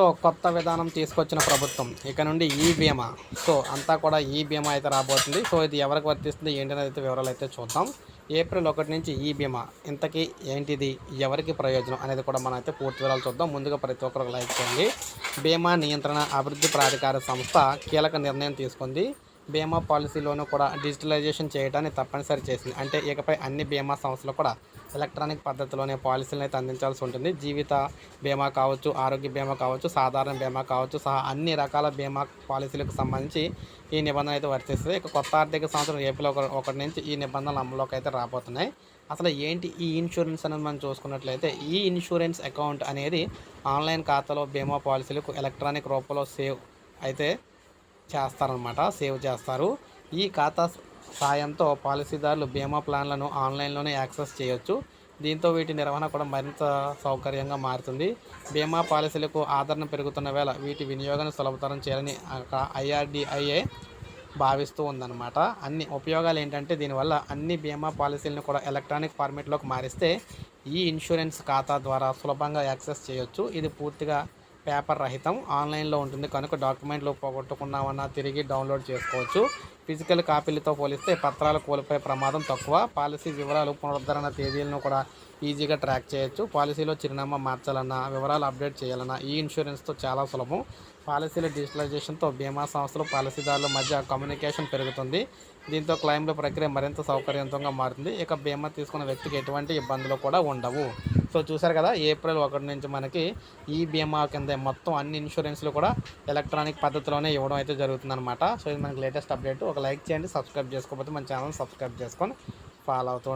So కొత్త విధానం తీసుకొచ్చిన ప్రభుత్వం. ఇక నుండి ఈ బీమా. సో అంతా కూడా ఈ బీమా అయితే రాబోతుంది. సో ఇది ఎవరికి వర్తిస్తుంది ఏంటనేది అయితే వివరాలు అయితే చూద్దాం. ఏప్రిల్ ఒకటి నుంచి ఈ బీమా. ఇంతకీ ఏంటిది ఎవరికి ప్రయోజనం అనేది కూడా మనం అయితే పూర్తి వివరాలు చూద్దాం. ముందుగా ప్రతి ఒక్కరు లైక్ చేయండి. బీమా నియంత్రణ అభివృద్ధి ప్రాధికార సంస్థ కీలక నిర్ణయం తీసుకుంది. బీమా పాలసీలోనూ కూడా డిజిటలైజేషన్ చేయడాన్ని తప్పనిసరి చేసింది. అంటే ఇకపై అన్ని బీమా సంస్థలు కూడా ఎలక్ట్రానిక్ పద్ధతిలోనే పాలసీలను అయితే అందించాల్సి ఉంటుంది. జీవిత బీమా కావచ్చు ఆరోగ్య బీమా కావచ్చు సాధారణ బీమా కావచ్చు సహా అన్ని రకాల బీమా పాలసీలకు సంబంధించి ఈ నిబంధన అయితే వర్తిస్తుంది. ఇక కొత్త ఆర్థిక సంవత్సరం ఏప్రిల్ ఒకటి నుంచి ఈ నిబంధనలు అమలులోకి అయితే రాబోతున్నాయి. అసలు ఏంటి ఈ ఇన్సూరెన్స్ అనేది మనం చూసుకున్నట్లయితే ఈ ఇన్సూరెన్స్ అకౌంట్ అనేది ఆన్లైన్ ఖాతాలో బీమా పాలసీలకు ఎలక్ట్రానిక్ రూపంలో సేవ్ అయితే చేస్తారనమాట సేవ్ చేస్తారు. ఈ ఖాతా సాయంతో పాలసీదారులు బీమా ప్లాన్లను ఆన్లైన్లోనే యాక్సెస్ చేయొచ్చు. దీంతో వీటి నిర్వహణ కూడా మరింత సౌకర్యంగా మారుతుంది. బీమా పాలసీలకు ఆదరణ పెరుగుతున్న వేళ వీటి వినియోగాన్ని సులభతరం చేయాలని ఐఆర్డిఐఏ భావిస్తూ ఉందన్నమాట. అన్ని ఉపయోగాలు ఏంటంటే దీనివల్ల అన్ని బీమా పాలసీలను కూడా ఎలక్ట్రానిక్ ఫార్మేట్లోకి మారిస్తే ఈ ఇన్సూరెన్స్ ఖాతా ద్వారా సులభంగా యాక్సెస్ చేయొచ్చు. ఇది పూర్తిగా పేపర్ రహితం ఆన్లైన్లో ఉంటుంది. కనుక డాక్యుమెంట్లు పోగొట్టుకున్నామన్నా తిరిగి డౌన్లోడ్ చేసుకోవచ్చు. ఫిజికల్ కాపీలతో పోలిస్తే పత్రాలు కోల్పోయే ప్రమాదం తక్కువ. పాలసీ వివరాలు పునరుద్ధరణ తేదీలను కూడా ఈజీగా ట్రాక్ చేయొచ్చు. పాలసీలో చిరునామా మార్చాలన్నా వివరాలు అప్డేట్ చేయాలన్నా ఈ ఇన్సూరెన్స్తో చాలా సులభం. పాలసీల డిజిటలైజేషన్తో బీమా సంస్థలు పాలసీదారుల మధ్య కమ్యూనికేషన్ పెరుగుతుంది. దీంతో క్లెయిమ్ల ప్రక్రియ మరింత సౌకర్యవంతంగా మారుతుంది. ఇక బీమా తీసుకున్న వ్యక్తికి ఎటువంటి ఇబ్బందులు కూడా ఉండవు. సో చూసారు కదా ఏప్రిల్ ఒకటి నుంచి మనకి ఈ బీమా కింద మొత్తం అన్ని ఇన్సూరెన్స్లు కూడా ఎలక్ట్రానిక్ పద్ధతిలోనే ఇవ్వడం అయితే జరుగుతుందన్నమాట. సో ఇది మనకి లేటెస్ట్ అప్డేట్. ఒక లైక్ చేయండి సబ్స్క్రైబ్ చేసుకోకపోతే మన ఛానల్ సబ్స్క్రైబ్ చేసుకొని ఫాలో అవుతూ